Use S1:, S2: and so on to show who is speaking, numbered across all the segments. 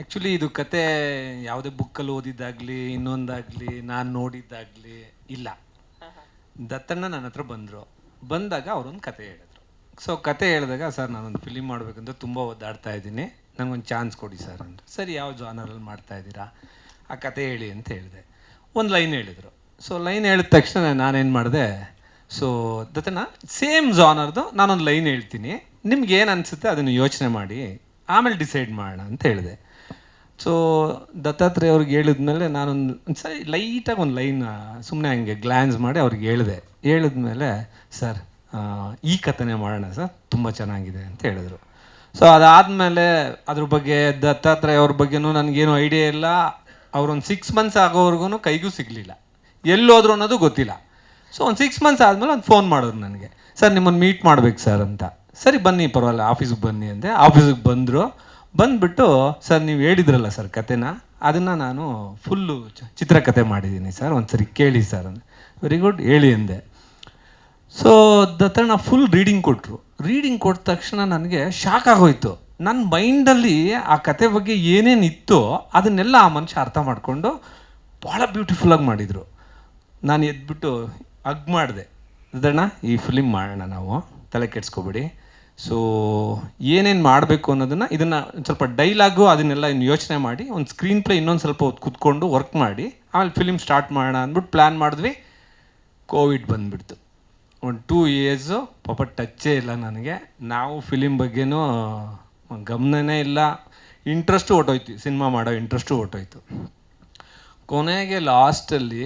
S1: Actually ಇದು ಕತೆ ಯಾವುದೇ ಬುಕ್ಕಲ್ಲಿ ಓದಿದ್ದಾಗಲಿ, ಇನ್ನೊಂದಾಗಲಿ, ನಾನು ನೋಡಿದ್ದಾಗಲಿ ಇಲ್ಲ. ದತ್ತಣ್ಣ ನನ್ನ ಹತ್ರ ಬಂದರು. ಬಂದಾಗ ಅವರೊಂದು ಕತೆ ಹೇಳಿದ್ರು. ಸೊ ಕತೆ ಹೇಳಿದಾಗ, ಸರ್, ನಾನೊಂದು ಫಿಲಿಮ್ ಮಾಡಬೇಕಂತ ತುಂಬ ಒದ್ದಾಡ್ತಾ ಇದ್ದೀನಿ. ನನಗೊಂದು ಚಾನ್ಸ್ ಕೊಡಿ ಸರ್, ಅಂದರು. ಸರಿ, ಯಾವ ಜಾನರಲ್ಲಿ ಮಾಡ್ತಾ ಇದ್ದೀರಾ? ಆ ಕತೆ ಹೇಳಿ ಅಂತ ಹೇಳಿದೆ. ಒಂದು ಲೈನ್ ಹೇಳಿದರು. ಸೊ ಲೈನ್ ಹೇಳಿದ ತಕ್ಷಣ ನಾನೇನು ಮಾಡಿದೆ ಸೊ ದತ್ತಣ್ಣ ಸೇಮ್ ಜಾನರ್ದು ನಾನೊಂದು ಲೈನ್ ಹೇಳ್ತೀನಿ. ನಿಮ್ಗೆ ಏನು ಅನಿಸುತ್ತೆ ಅದನ್ನು ಯೋಚನೆ ಮಾಡಿ. ಆಮೇಲೆ ಡಿಸೈಡ್ ಮಾಡೋಣ ಅಂತ ಹೇಳಿದೆ. ಸೊ ದತ್ತಾತ್ರೇಯ ಅವ್ರಿಗೆ ಹೇಳಿದ್ಮೇಲೆ ನಾನೊಂದು ಸರಿ ಲೈಟಾಗಿ ಒಂದು ಲೈನ್ ಸುಮ್ಮನೆ ಹಂಗೆ ಗ್ಲ್ಯಾನ್ಸ್ ಮಾಡಿ ಅವ್ರಿಗೆ ಹೇಳಿದೆ. ಹೇಳಿದ್ಮೇಲೆ, ಸರ್ ಈ ಕಥೆನೇ ಮಾಡೋಣ ಸರ್, ತುಂಬ ಚೆನ್ನಾಗಿದೆ ಅಂತ ಹೇಳಿದ್ರು. ಸೊ ಅದಾದಮೇಲೆ ಅದ್ರ ಬಗ್ಗೆ ದತ್ತಾತ್ರೇಯ ಅವ್ರ ಬಗ್ಗೆನೂ ನನಗೇನು ಐಡಿಯಾ ಇಲ್ಲ. ಅವ್ರೊಂದು ಸಿಕ್ಸ್ ಮಂತ್ಸ್ ಆಗೋವರೆಗೂ ಕೈಗೂ ಸಿಗಲಿಲ್ಲ. ಎಲ್ಲೋದ್ರು ಅನ್ನೋದು ಗೊತ್ತಿಲ್ಲ. ಸೊ ಒಂದು ಸಿಕ್ಸ್ ಮಂತ್ಸ್ ಆದಮೇಲೆ ಒಂದು ಫೋನ್ ಮಾಡಿದ್ರು ನನಗೆ. ಸರ್ ನಿಮ್ಮನ್ನು ಮೀಟ್ ಮಾಡ್ಬೇಕು ಸರ್ ಅಂತ. ಸರಿ, ಬನ್ನಿ, ಪರವಾಗಿಲ್ಲ ಆಫೀಸಿಗೆ ಬನ್ನಿ ಅಂದೆ. ಆಫೀಸಿಗೆ ಬಂದರು. ಬಂದುಬಿಟ್ಟು, ಸರ್, ನೀವು ಹೇಳಿದ್ರಲ್ಲ ಸರ್ ಕತೆನ, ಅದನ್ನು ನಾನು ಫುಲ್ಲು ಚಿತ್ರಕಥೆ ಮಾಡಿದ್ದೀನಿ ಸರ್ ಒಂದು ಸರಿ ಕೇಳಿ ಸರ್ ವೆರಿ ಗುಡ್ ಹೇಳಿ ಅಂದೆ. ಸೊ ದತ್ತಣ್ಣ ಫುಲ್ ರೀಡಿಂಗ್ ಕೊಟ್ಟರು ರೀಡಿಂಗ್ ಕೊಟ್ಟ ತಕ್ಷಣ ನನಗೆ ಶಾಕ್ ಆಗೋಯ್ತು. ನನ್ನ ಮೈಂಡಲ್ಲಿ ಆ ಕತೆ ಬಗ್ಗೆ ಏನೇನು ಇತ್ತು ಅದನ್ನೆಲ್ಲ ಆ ಮನುಷ್ಯ ಅರ್ಥ ಮಾಡಿಕೊಂಡು ಭಾಳ ಬ್ಯೂಟಿಫುಲ್ಲಾಗಿ ಮಾಡಿದರು. ನಾನು ಎದ್ಬಿಟ್ಟು ಅಗ್ ಮಾಡಿದೆ. ದತ್ತಣ್ಣ ಈ ಫಿಲಿಮ್ ಮಾಡೋಣ ನಾವು. ತಲೆ ಕೆಡ್ಸ್ಕೊಬೇಡಿ. ಸೊ ಏನೇನು ಮಾಡಬೇಕು ಅನ್ನೋದನ್ನು ಇದನ್ನು ಸ್ವಲ್ಪ ಡೈಲಾಗು ಅದನ್ನೆಲ್ಲ ಇನ್ನು ಯೋಚನೆ ಮಾಡಿ, ಒಂದು ಸ್ಕ್ರೀನ್ ಪ್ಲೇ ಇನ್ನೊಂದು ಸ್ವಲ್ಪ ಹೊತ್ತು ಕೂತ್ಕೊಂಡು ವರ್ಕ್ ಮಾಡಿ, ಆಮೇಲೆ ಫಿಲಿಮ್ ಸ್ಟಾರ್ಟ್ ಮಾಡೋಣ ಅಂದ್ಬಿಟ್ಟು ಪ್ಲ್ಯಾನ್ ಮಾಡಿದ್ವಿ ಕೋವಿಡ್ ಬಂದುಬಿಡ್ತು. ಒಂದು ಟೂ ಇಯರ್ಸು ಪಾಪ ಟಚ್ಚೇ ಇಲ್ಲ ನನಗೆ. ನಾವು ಫಿಲಿಮ್ ಬಗ್ಗೆನೂ ಗಮನನೇ ಇಲ್ಲ. ಇಂಟ್ರೆಸ್ಟು ಹೊಟ್ಟೋಯ್ತು ಸಿನಿಮಾ ಮಾಡೋ ಇಂಟ್ರೆಸ್ಟು ಹೊಟ್ಟೋಯ್ತು ಕೊನೆಗೆ ಲಾಸ್ಟಲ್ಲಿ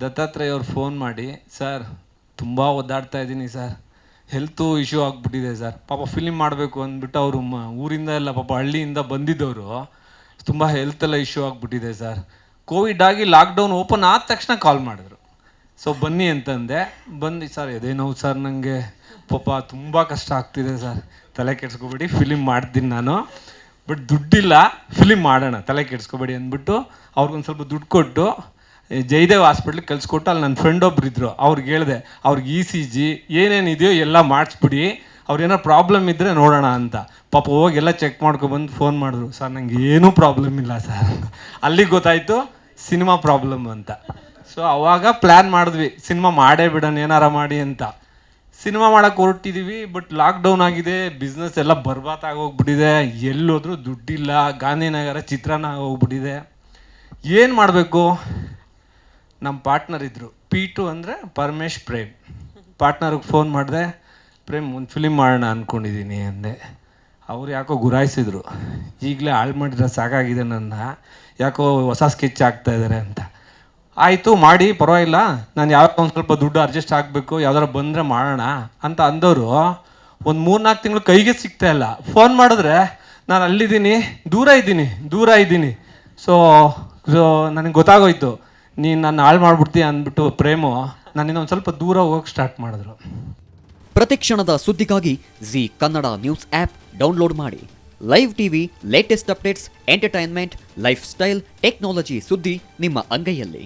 S1: ದತ್ತಾತ್ರೇಯವ್ರು ಫೋನ್ ಮಾಡಿ, ಸರ್, ತುಂಬ ಒದ್ದಾಡ್ತಾ ಇದ್ದೀನಿ ಸರ್. ಹೆಲ್ತು ಇಶ್ಯೂ ಆಗಿಬಿಟ್ಟಿದೆ ಸರ್. ಪಾಪ ಫಿಲಿಮ್ ಮಾಡಬೇಕು ಅಂದ್ಬಿಟ್ಟು ಅವರು ಊರಿಂದ ಎಲ್ಲ ಪಾಪ ಹಳ್ಳಿಯಿಂದ ಬಂದಿದ್ದವರು, ತುಂಬ ಹೆಲ್ತೆಲ್ಲ ಇಶ್ಯೂ ಆಗಿಬಿಟ್ಟಿದೆ ಸರ್. ಕೋವಿಡ್ ಆಗಿ ಲಾಕ್ಡೌನ್ ಓಪನ್ ಆದ ತಕ್ಷಣ ಕಾಲ್ ಮಾಡಿದ್ರು. ಸೊ ಬನ್ನಿ ಅಂತಂದೆ. ಬನ್ನಿ ಸರ್ ಎದೆ ಸರ್ ನನಗೆ ಪಾಪ ತುಂಬ ಕಷ್ಟ ಆಗ್ತಿದೆ ಸರ್. ತಲೆ ಕೆಡ್ಸ್ಕೊಬೇಡಿ ಫಿಲಿಮ್ ಮಾಡ್ತೀನಿ ನಾನು. ಬಟ್ ದುಡ್ಡಿಲ್ಲ ಫಿಲಿಮ್ ಮಾಡೋಣ, ತಲೆ ಕೆಡ್ಸ್ಕೊಬೇಡಿ ಅಂದ್ಬಿಟ್ಟು ಅವ್ರಿಗೊಂದು ಸ್ವಲ್ಪ ದುಡ್ಡು ಕೊಟ್ಟು ಜಯದೇವ್ ಹಾಸ್ಪಿಟ್ಲಿಗೆ ಕಳಿಸ್ಕೊಟ್ಟು ಅಲ್ಲಿ ನನ್ನ ಫ್ರೆಂಡ್ ಒಬ್ರು ಇದ್ದರು ಅವ್ರಿಗೆ ಹೇಳಿದೆ, ಅವ್ರಿಗೆ ಇ ಸಿ ಜಿ ಏನೇನಿದೆಯೋ ಎಲ್ಲ ಮಾಡಿಸ್ಬಿಡಿ. ಅವ್ರೇನೋ ಪ್ರಾಬ್ಲಮ್ ಇದ್ದರೆ ನೋಡೋಣ ಅಂತ. ಪಾಪ ಹೋಗಿ ಎಲ್ಲ ಚೆಕ್ ಮಾಡ್ಕೊಬಂದು ಫೋನ್ ಮಾಡಿದ್ರು. ಸರ್, ನಂಗೆ ಏನೂ ಪ್ರಾಬ್ಲಮ್ ಇಲ್ಲ, ಸರ್. ಅಲ್ಲಿಗೆ ಗೊತ್ತಾಯಿತು ಸಿನಿಮಾ ಪ್ರಾಬ್ಲಮ್ ಅಂತ. ಸೊ ಅವಾಗ ಪ್ಲ್ಯಾನ್ ಮಾಡಿದ್ವಿ ಸಿನಿಮಾ ಮಾಡೇ ಬಿಡೋಣ, ಏನಾರ ಮಾಡಿ ಅಂತ. ಸಿನಿಮಾ ಮಾಡೋಕ್ಕೆ ಹೊರಟಿದ್ದೀವಿ ಬಟ್ ಲಾಕ್ಡೌನ್ ಆಗಿದೆ. ಬಿಸ್ನೆಸ್ ಎಲ್ಲ ಬರ್ಬಾತ್ ಆಗೋಗ್ಬಿಟ್ಟಿದೆ. ಎಲ್ಲೋದ್ರೂ ದುಡ್ಡಿಲ್ಲ. ಗಾಂಧಿನಗರ ಚಿತ್ರಾನ್ನ ಆಗೋಗ್ಬಿಟ್ಟಿದೆ ಏನು ಮಾಡಬೇಕು? ನಮ್ಮ ಪಾರ್ಟ್ನರ್ ಇದ್ದರು ಪಿ ಟು ಅಂದರೆ ಪರಮೇಶ್ ಪ್ರೇಮ್. ಪಾರ್ಟ್ನರ್ಗೆ ಫೋನ್ ಮಾಡಿದೆ, ಪ್ರೇಮ್, ಒಂದು ಫಿಲಿಮ್ ಮಾಡೋಣ ಅಂದ್ಕೊಂಡಿದ್ದೀನಿ ಅಂದೆ. ಅವ್ರು ಯಾಕೋ ಗುರಾಯಿಸಿದ್ರು. ಈಗಲೇ ಹಾಳು ಮಾಡಿದ್ರೆ ಸಾಕಾಗಿದೆ ನನ್ನ. ಯಾಕೋ ಹೊಸ ಸ್ಕೆಚ್ ಆಗ್ತಾ ಇದ್ದಾರೆ ಅಂತ. ಆಯಿತು, ಮಾಡಿ, ಪರವಾಗಿಲ್ಲ. ನಾನು ಯಾವಾಗ ಒಂದು ಸ್ವಲ್ಪ ದುಡ್ಡು ಅಡ್ಜಸ್ಟ್ ಆಗಬೇಕು. ಯಾವ್ದಾರು ಬಂದರೆ ಮಾಡೋಣ ಅಂತ ಅಂದವರು ಒಂದು ಮೂರ್ನಾಲ್ಕು ತಿಂಗಳು ಕೈಗೆ ಸಿಗ್ತಾ ಇಲ್ಲ. ಫೋನ್ ಮಾಡಿದ್ರೆ, ನಾನು ಅಲ್ಲಿದ್ದೀನಿ, ದೂರ ಇದ್ದೀನಿ ದೂರ ಇದ್ದೀನಿ. ಸೊ ನನಗೆ ಗೊತ್ತಾಗೋಯ್ತು. ನೀನು ನನ್ನ ಹಾಳು ಮಾಡ್ಬಿಡ್ತೀಯ ಅಂದ್ಬಿಟ್ಟು ಪ್ರೇಮು ನನ್ನಿಂದ ಒಂದು ಸ್ವಲ್ಪ ದೂರ ಹೋಗಕ್ಕೆ ಸ್ಟಾರ್ಟ್ ಮಾಡಿದ್ರು.
S2: ಪ್ರತಿ ಕ್ಷಣದ ಸುದ್ದಿಗಾಗಿ Zee Kannada news app download ಮಾಡಿ. Live TV latest updates entertainment lifestyle technology ಸುದ್ದಿ ನಿಮ್ಮ ಅಂಗೈಯಲ್ಲಿ.